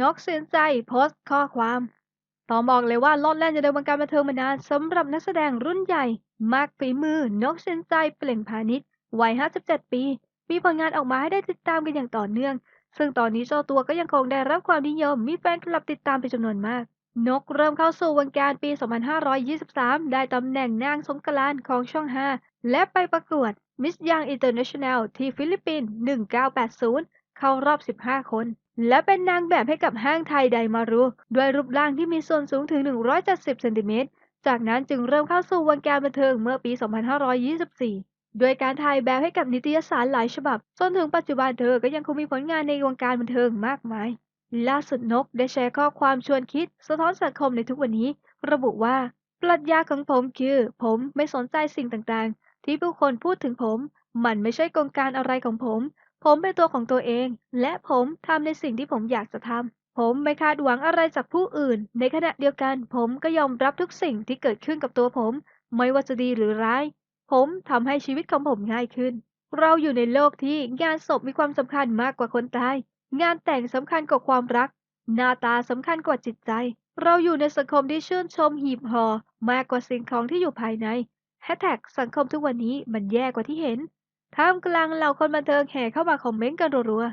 นกเสินใจโพสต์ข้อความ ต้องบอกเลยว่าโลดแล่นอยู่ในวงการบันเทิงมานานสำหรับนักแสดงรุ่นใหญ่ มากฝีมือนกเสินใจเปล่งพาณิชย์วัย 57 ปี มีผลงานออกมาให้ได้ติดตามกันอย่างต่อเนื่อง ซึ่งตอนนี้เจ้าตัวก็ยังคงได้รับความนิยม มีแฟนคลับติดตามเป็นจำนวนมาก นกเริ่มเข้าสู่วงการปี 2523 ได้ตำแหน่งนางสงกรานของช่อง 5 และไปประกวด Miss Young International ที่ฟิลิปปินส์1980 เข้ารอบ 15 คน และเป็นนางแบบให้กับห้างไทยไดมารูด้วยรูปร่างที่มีส่วนสูงถึง 170 เซนติเมตร จากนั้นจึงเริ่มเข้าสู่วงการบันเทิงเมื่อปี 2524 โดยการถ่ายแบบให้กับนิตยสารหลายฉบับ จนถึงปัจจุบันเธอก็ยังคงมีผลงานในวงการบันเทิงมากมาย ล่าสุดนกได้แชร์ข้อความชวนคิด สะท้อนสังคมในทุกวันนี้ ระบุว่า ปรัชญาของผมคือ ผมไม่สนใจสิ่งต่างๆ ที่ผู้คนพูดถึงผม มันไม่ใช่กลการอะไรของผม ผมเป็นตัวของตัวเอง และผมทำในสิ่งที่ผมอยากจะทำ ผมไม่คาดหวังอะไรจากผู้อื่น ในขณะเดียวกันผมก็ยอมรับทุกสิ่งที่เกิดขึ้นกับตัวผม ไม่ว่าจะดีหรือร้าย ผมทำให้ชีวิตของผมง่ายขึ้น เราอยู่ในโลกที่งานศพมีความสำคัญมากกว่าคนตาย งานแต่งสำคัญกว่าความรัก หน้าตาสำคัญกว่าจิตใจ เราอยู่ในสังคมที่ชื่นชมหีบห่อมากกว่าสิ่งของที่อยู่ภายในแฮชแท็กสังคมทุกวันนี้มันแย่กว่าที่เห็น ท่ามกลางเหล่าคนบันเทิงแห่เข้ามาคอมเมนต์กันรัว